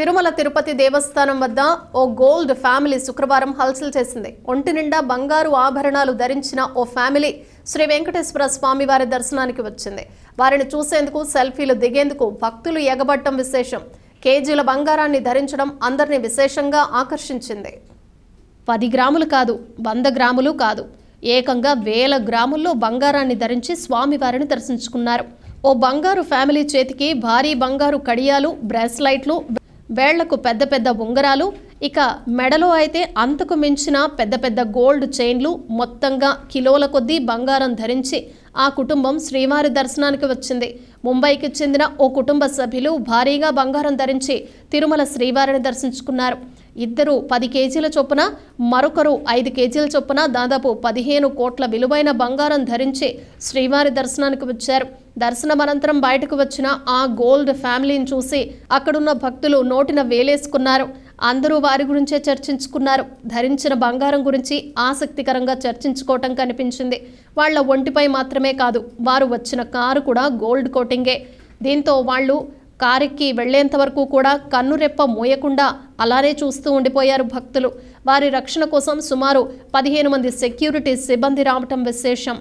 తిరుమల తిరుపతి దేవస్థానం వద్ద ఓ gold family శుక్రవారం హల్చల్ చేసింది. ఒంటి నిండా బంగారు ఆభరణాలు ధరించిన ఓ ఫ్యామిలీ శ్రీ వెంకటేశ్వర స్వామి వారి దర్శనానికి వచ్చింది. వారిని చూసేందుకు సెల్ఫీలు దిగేందుకు భక్తులు ఎగబట్టం విశేషం. కేజీల బంగారాన్ని ధరించడం అందరినీ విశేషంగా ఆకర్షించింది. పది గ్రాములు కాదు వంద గ్రాములు కాదు. ఏకంగా వేల గ్రాముల్లో బంగారాన్ని ధరించి స్వామివారిని దర్శించుకున్నారు. ఓ బంగారు ఫ్యామిలీ చేతికి భారీ బంగారు కడియాలు బ్రాస్లైట్లు వేళ్ళకు పెద్ద పెద్ద ఉంగరాలు ఇక మెడలో అయితే అంతకు మించిన పెద్ద పెద్ద గోల్డ్ చైన్లు మొత్తంగా కిలోల కొద్దీ బంగారం ధరించి ఆ కుటుంబం శ్రీవారి దర్శనానికి వచ్చింది. ముంబైకి చెందిన ఓ కుటుంబ సభ్యులు భారీగా బంగారం ధరించి తిరుమల శ్రీవారిని దర్శించుకున్నారు. ఇద్దరు పది కేజీల చొప్పున మరొకరు ఐదు కేజీల చొప్పున దాదాపు పదిహేను కోట్ల విలువైన బంగారం ధరించి శ్రీవారి దర్శనానికి వచ్చారు. దర్శనం అనంతరం బయటకు వచ్చిన ఆ గోల్డ్ ఫ్యామిలీని చూసి అక్కడున్న భక్తులు నోటిన వేలేసుకున్నారు. అందరూ వారి గురించే చర్చించుకున్నారు. ధరించిన బంగారం గురించి ఆసక్తికరంగా చర్చించుకోవటం కనిపించింది. వాళ్ళ ఒంటిపై మాత్రమే కాదు వారు వచ్చిన కారు కూడా గోల్డ్ కోటింగే. దీంతో వాళ్ళు కారెక్కి వెళ్ళేంత వరకు కూడా కన్నురెప్ప మోయకుండా అలానే చూస్తూ ఉండిపోయారు భక్తులు. వారి రక్షణ కోసం సుమారు పదిహేను మంది సెక్యూరిటీ సిబ్బంది రావటం విశేషం.